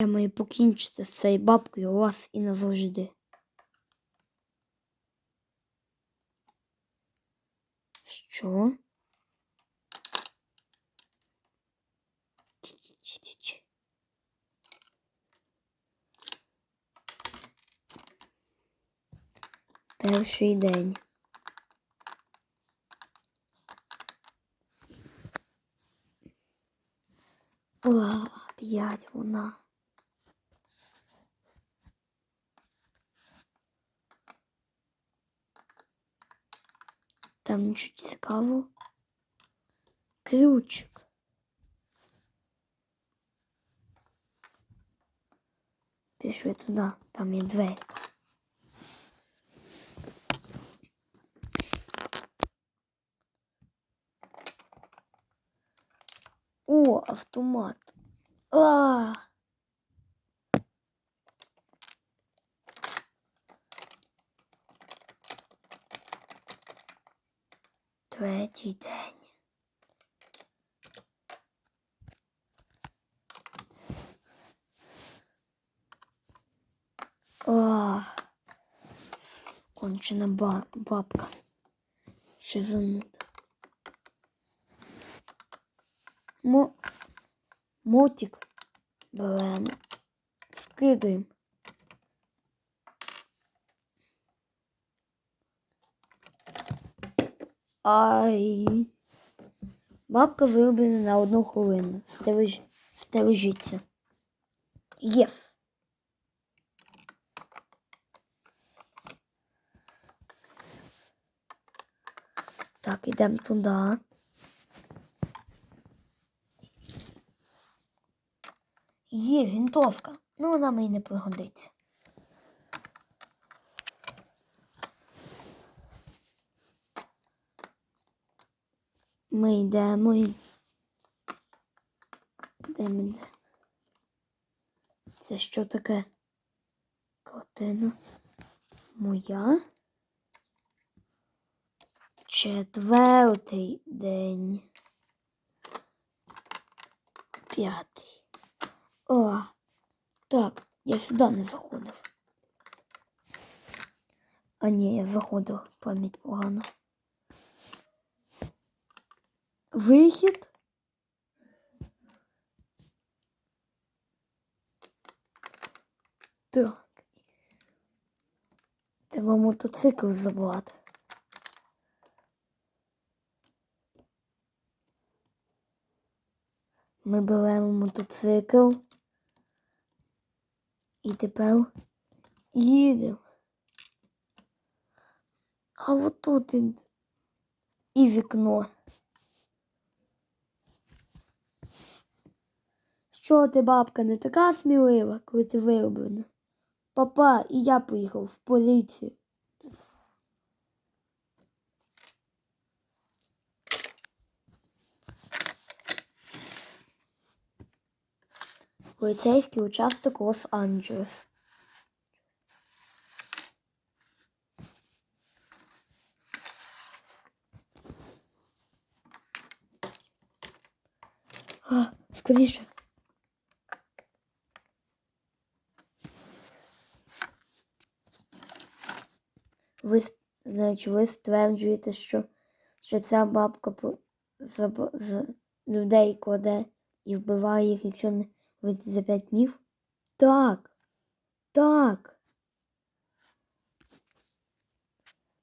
Я маю покінчити з цією бабкою раз і назавжди. Що? Перший день. О, опять вона. Там нічого цікавого. Ключик. Пішли туди, там є дверка. О, автомат. А! Третій день. А, кончена ба бабка. Ще зануда. Мо... Мотик беремо. Скидуємо. Ай. Бабка вироблена на одну хвилину. Стереж... Стережіться. Єс. Так, ідемо туди. Є вінтовка. Ну, вона мені не пригодиться. Ми йдемо. і- Де ми йдемо? Це що таке? Картина моя. Четвертий день. П'ятий. О, так, я сюди не заходив. А ні, я заходив, пам'ять погано. Вихід. Так. Треба мотоцикл забрати. Ми беремо мотоцикл. І тепер їдемо. А отут і, вікно. Що ти, бабка, не така смілива, коли ти вироблена? Папа і я поїхав в поліцію. Поліцейський участок Лос-Анджелес. А, скоріше. Ви, значить, ви стверджуєте, що, що ця бабка заб- з людей кладе і вбиває їх, якщо не вийти за п'ять днів? Так. Так.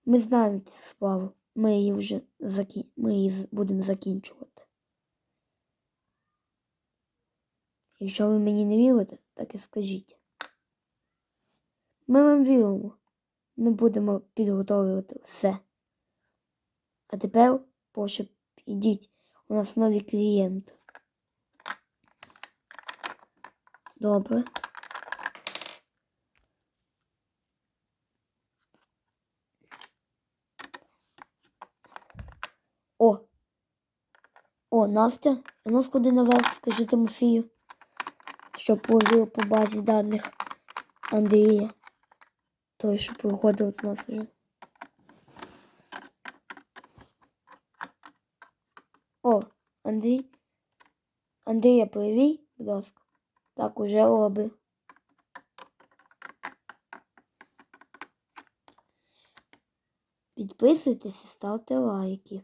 Ми знаємо цю справу. Ми її вже закі... ми її будемо закінчувати. Якщо ви мені не вірите, так і скажіть. Ми вам віримо. Ми будемо підготовлювати все. А тепер, прошу, ідіть, у нас нові клієнти. Добре. О! О, Настя, а ну сходи наверх, скажи Тимофію, щоб провів по базі даних Андрія. Той, що приходив до нас вже. О, Андрій. Андрія, привій, будь ласка. Так уже роби. Підписуйтесь і ставте лайки.